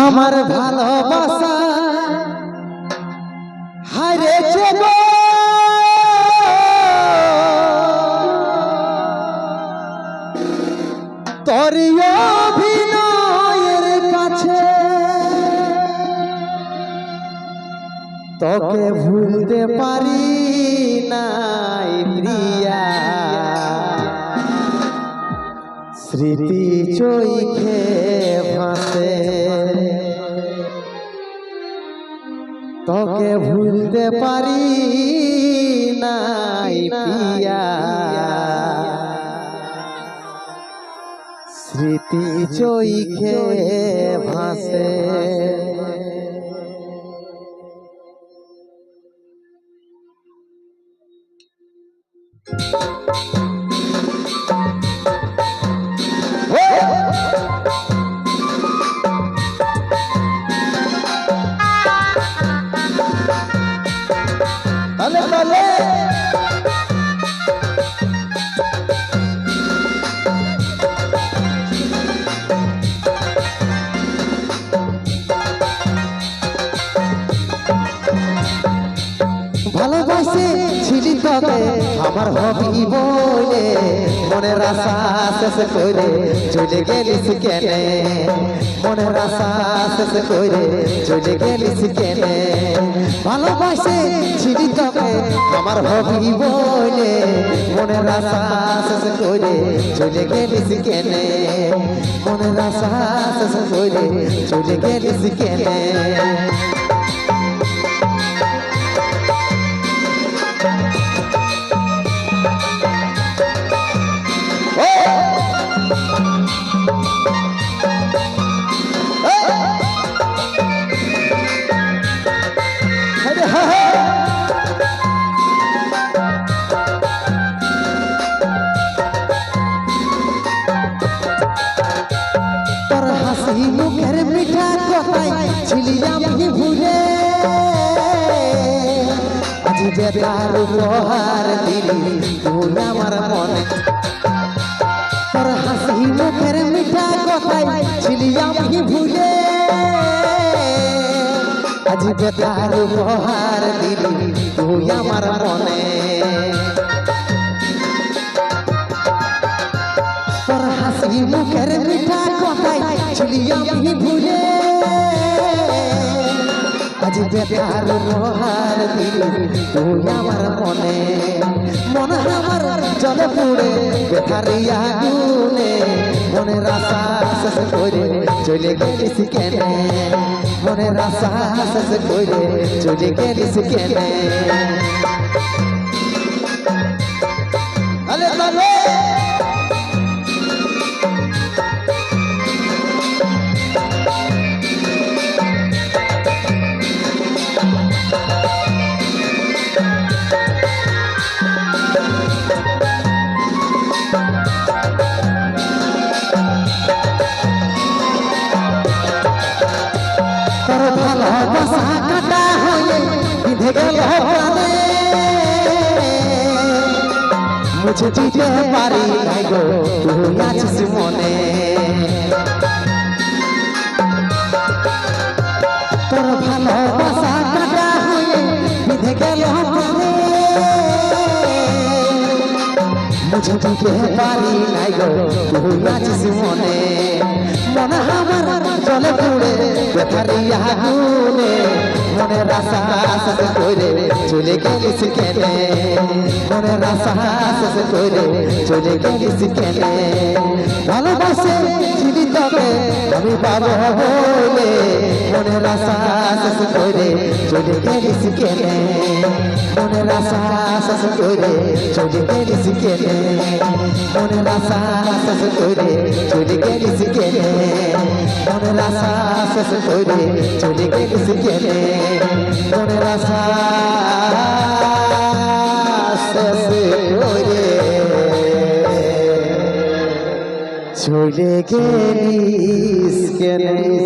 আমার ভালোবাসা। হারেছে গো তোর অভিনয়ের কাছে। তোকে ভুলতে পারি নাই প্রিয়া। স্মৃতি চৈখে ভাসে। তোকে ভুলতে পারি নাই প্রিয়া স্মৃতি চৈখে ভাসে। তালে তালে ভালোবাসে ছিলি তোকে আমার হবি বলে, মনের আশা শেষ করে চলে গেলিস কেনে? মনের আশা শেষ করে চলে গেলিস কেনে? ভালোবাসে ছিলি তোকে আমার হবি বলে মনে রাসা করে চলে গেলিস কেনে মনে রাসা করে চলে গেলিস কেনে বেতার উপহার দিলি তুই আমার মনে। তোর হাসি মুখের মিঠা কথাই ছিলি আমি ভুলে। আজি বেতার উপহার দিলি, তুই আমার মনে। তোর হাসি মুখের মিঠা কথাই ছিলি আমি ভুলে। আজ বেতার উপহার দিলি তুই আমার মনে মনে আমার জলে পুড়ে বেতারিয়া গুনে মনের আশা শেষ করে চলে গেলিস কেনে? মনের আশা শেষ করে চলে গেলিস কেনে? আলে তালে! তোর ভালোবাসা কাটা হয়ে বিধে গেল প্রাণে মুছে দিতে পারি গো তুই আছিস মনে দিতে পারি নাই গো। তুই আছিস মনে মনে আমার চলে পুড়ে বেথারিয়া গুনে মনে রাসা শেষ করে চলে গেলিস কেনে। মনে রাসা শেষ করে চলে গেলিস কেনে। ভালোবাসে ছিলি তবে আমি পাবো বলে মনে রাসা শেষ করে চলে গেলিস কেনে। মনে রাসা শেষ করে চলে গেলিস কেনে মনে রাসা শেষ করে চলে গেলিস কেনে মনে রাসা শেষ করে চলে গেলিস কেনে মনে রাসা শেষ করে চলে গেলিস কেনে